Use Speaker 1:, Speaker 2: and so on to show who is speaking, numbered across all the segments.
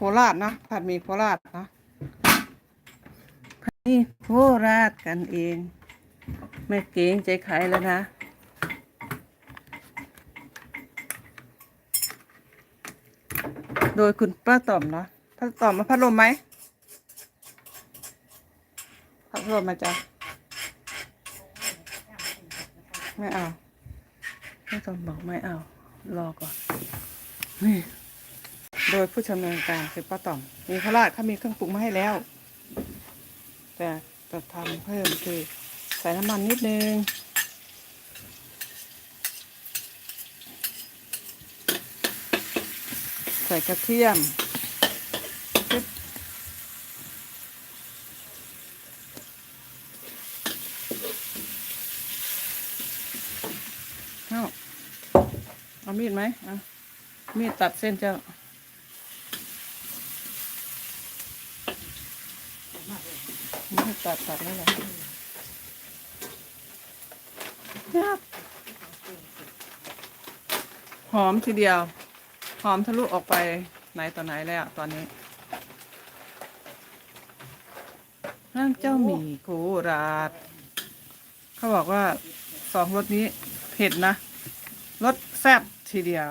Speaker 1: โคราชนะผัดหมี่โคราชนะผัดหมี่โคราชกันเอง ไม่เกรงใจใครแล้วนะ โดยคุณป้าต่อมเนาะป้าต่อมมาพัดลมไหมพัดลมมาจ้ะไม่เอาป้าต่อมบอกไม่เอา รอก่อนนี่ โดยผู้ชำนาญการคือป้าต่อม มีพระราชเขามีเครื่องปรุงมาให้แล้ว แต่จะทำเพิ่มคือใส่น้ำมันนิดนึง ใส่กระเทียมเอาเอามีดไหมเอามีดตัดเส้นเจ้า ไม่ ตัดตัดแล้วเหรอยับหอมทีเดียว หอมทะลุออกไปไหนต่อไหนแล้วตอนนี้ร้านเจ้าหมี่โคราชเขาบอกว่าสองรสนี้เผ็ดนะรสแซ่บทีเดียว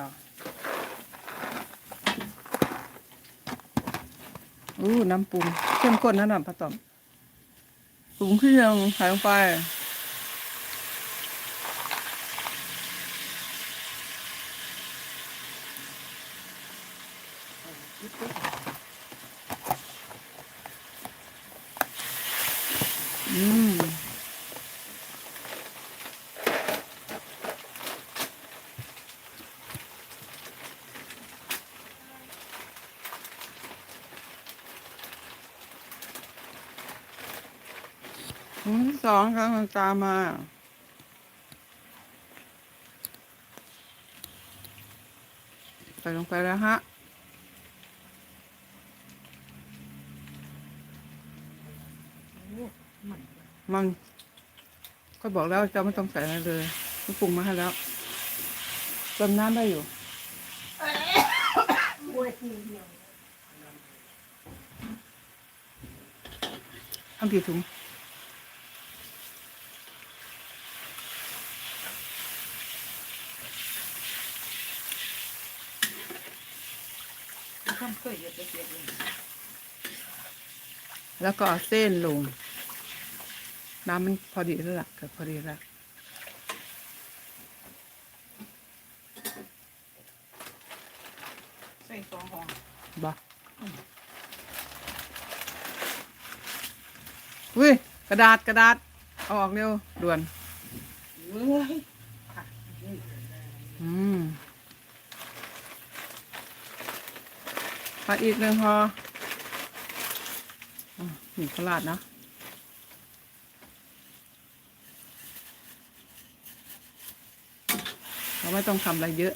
Speaker 1: อู้น้ำปรุงเข้มข้นนะน้ำปลาตอม สูงขึ้นยังหายไฟอืม ถุงที่สองกำลังตามมา ใส่ลงไปแล้วฮะ มัน ก็บอกแล้วจะไม่ต้องใส่อะไรเลยมันปรุงมาให้แล้วเติมน้ำได้อยู่ทำกี่ถุง แล้วก็เอาเส้นลง น้ำมันพอดีแล้วล่ะเกือบพอดีแล้ว
Speaker 2: ใส่สองห่อ
Speaker 1: บ่อุ้ยกระดาษกระดาษ เอาออกเร็วด่วน
Speaker 2: เว้ย
Speaker 1: อืม ผัดอีกหนึ่งพออะหมี่โคราชเนาะเราไม่ต้องทำอะไรเยอะ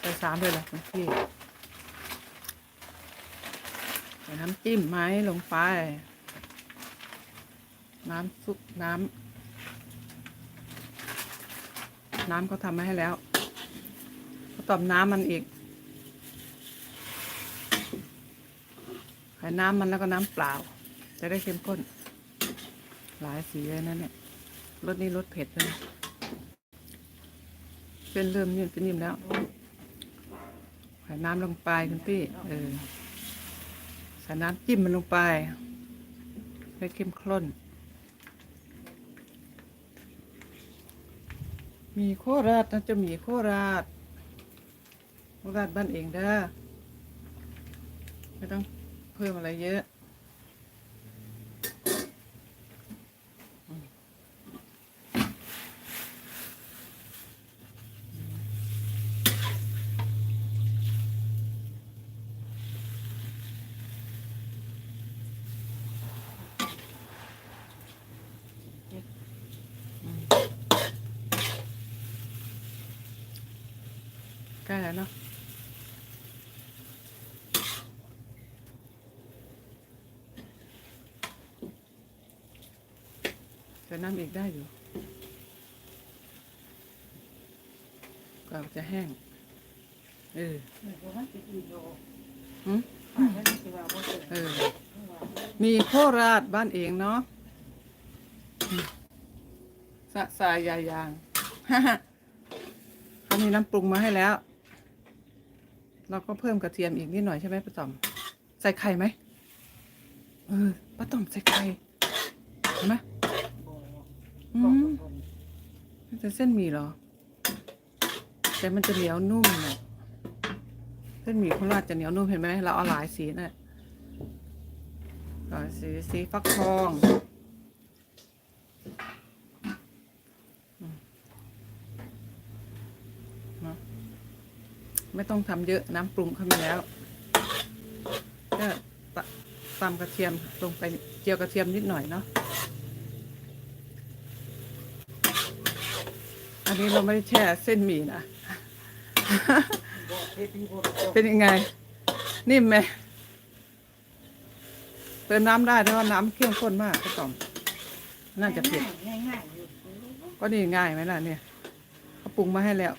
Speaker 1: ใส่สามเลยเหรอพี่ ใส่น้ำจิ้มไหมลงไป น้ำซุปน้ำน้ำก็ทำมาให้แล้วก็ตอมน้ำมันอีกใส่น้ำมันแล้วก็น้ำเปล่า จะได้เข้มข้น หลายสีเลยนะเนี่ยรสนี้รสเผ็ดเลยเส้นเริ่มนิ่มจะนิ่มแล้วใส่น้ำลงไปคุณพี่ เออ ใส่น้ำจิ้มมันลงไปให้เข้มข้น มีโคราชนะจะมีโคราชโคราชบ้านเองเด้อไม่ต้องเพิ่มอะไรเยอะ ได้แล้วเนาะจะน้ำอีกได้อยู่กว่าจะแห้ง เออ
Speaker 2: เออ
Speaker 1: มีโคราชบ้านเองเนาะสะสายยายาง เขามีน้ำปรุงมาให้แล้ว เราก็เพิ่มกระเทียมอีกนิดหน่อยใช่ไหมป้าต่อม ใส่ไข่ไหมเออป้าต่อมใส่ไข่เห็นไหมอืมมันจะเส้นหมี่เหรอ แต่มันจะเหนียวนุ่มน่ะเส้นหมี่โคราชจะเหนียวนุ่มเห็นไหมเราเอาหลายสีน่ะหลายสีสีฟักทองอืมเนอะ ไม่ต้องทำเยอะน้ำปรุงเข้ามาแล้ว ก็ตตำกระเทียมลงไปเจียวกระเทียมนิดหน่อยเนาะอันนี้เราไม่ได้แช่เส้นหมี่นะ
Speaker 2: บ่เฮ็ดดีบ่เจ้า
Speaker 1: เป็นยังไง นิ่มไหมเติมน้ำได้แต่ว่าน้ำเข้มข้นมากก็ต่อมน่าจะเผ็ด
Speaker 2: ง่ายๆง่ายๆอยู่
Speaker 1: ก็นี่ง่ายไหมล่ะเนี่ยเขาปรุงมาให้แล้ว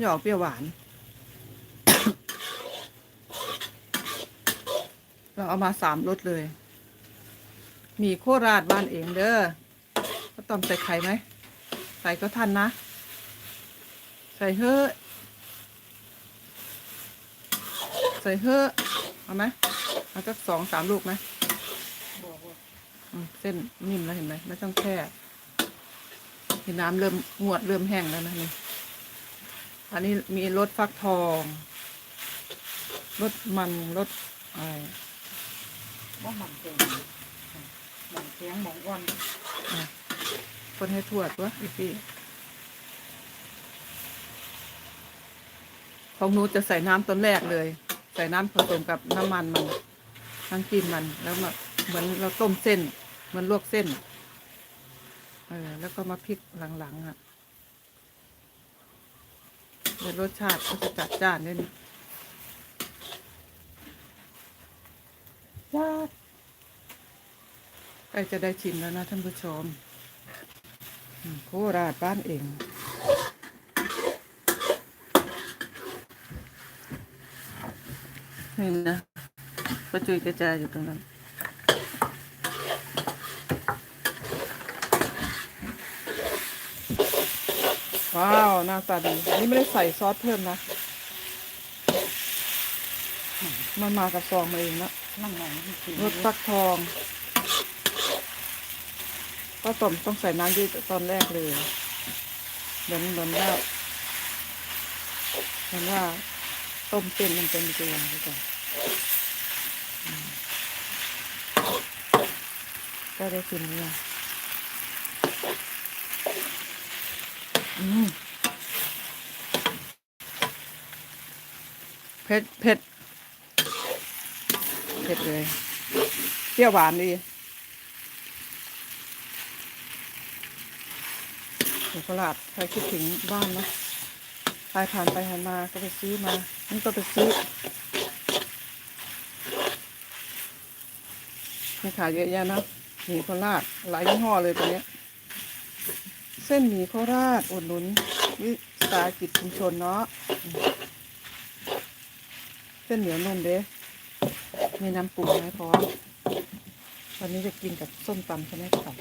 Speaker 1: หยอกเปรี้ยวหวาน เราเอามาสามรสเลย มีโคราชบ้านเองเด้อก็ต้องใส่ไข่ไหม ใส่ก็ทันนะ ใส่เฮ้อใส่เฮ้อเอาไหมเอาสักสองสามลูกไหม
Speaker 2: บ่บ่
Speaker 1: อืมเส้นนิ่มแล้วเห็นไหมไม่ต้องแช่เห็นน้ำเริ่มงวดเริ่มแห้งแล้วนะนี่ อันนี้มีรสฟักทองรสมันรสอะไร
Speaker 2: บ่มันเต็มมันเสียงหมองอ่อน
Speaker 1: อะคนให้ทั่วตัวอีพี่ของหนูจะใส่น้ำต้นแรกเลย ใส่น้ำผสมกับน้ำมันมันน้ำจิ้มมันแล้วมาเหมือนเราต้มเส้นเหมือนลวกเส้นเออแล้วก็มาพริกหลังๆอะ เดี๋ยวรสชาติก็จะจัดจ้านนิดนึงจ้าใกล้จะได้ชิมแล้วนะท่านผู้ชมโคราชบ้านเองนี่นะกระจุยกระจายอยู่ตรงนั้น ว้าวหน้าตาดี นี่ไม่ได้ใส่ซอสเพิ่มนะ มันมากับซองมาเองนะ
Speaker 2: นั่งหนังที่สิ
Speaker 1: รสฟักทองก็ต้มต้องใส่น้ำยืดตอนแรกเลยเหมือนเหมือนว่าเหมือนว่าต้มเส้นมันเป็นตัวอย่างไปก่อนอืมก็ได้กินเนี่ยอืม เผ็ดเผ็ดเผ็ดเลยเปรี้ยวหวานดีหมูกระลาดใครคิดถึงบ้านเนะใครผ่านไปผ่านมาก็ไปซื้อมา นี่ก็ไปซื้อมีขายเยอะแยะนะหมี่โคราชหลายยี่ห้อเลยตัวเนี้ย เส้นหมี่โคราชอุดหนุน วิสาหกิจชุมชนเนาะเส้นเหนียวนุ่มเด้มีน้ำปรุงให้พร้อมวันนี้จะกินกับส้มตำใช่ไหมครับ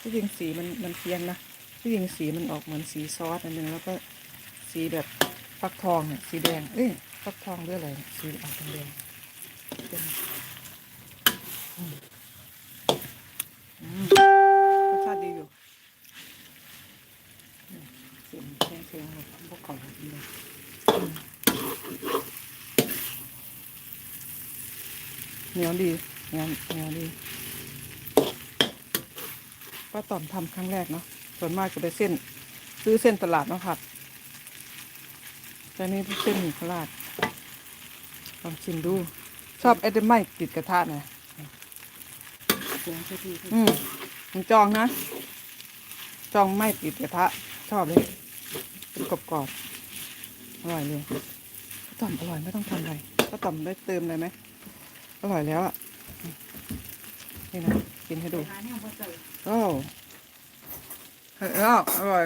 Speaker 1: ที่จริงสีมันมันเพี้ยนนะที่จริงสีมันออกเหมือนสีซอสอันหนึ่งแล้วก็สีแบบฟักทองเนี่ยสีแดงเอ้ยฟักทองหรืออะไรเนี่ยสีออกแดงเป็น เหนียวดีงานเหนียวดีป้าต่อมทำครั้งแรกเนาะส่วนมากจะไปเส้น ซื้อเส้นตลาดมาผัดแต่นี่เส้นหมี่โคราชลองชิมดู ชอบไอ้เดไม่ติดกระทะหน่อย
Speaker 2: เสียงที่ที่
Speaker 1: อืมมันจองนะ จองไม่ติดกระทะ ชอบเลยเป็นกรอบๆอร่อยเลยป้าต่อมอร่อยไม่ต้องทำอะไรป้าต่อมได้เติมอะไรไหม อร่อยแล้วอะ
Speaker 2: นี่นะ กินให้ดู
Speaker 1: อ้า
Speaker 2: ห็ฮ้วอร่อย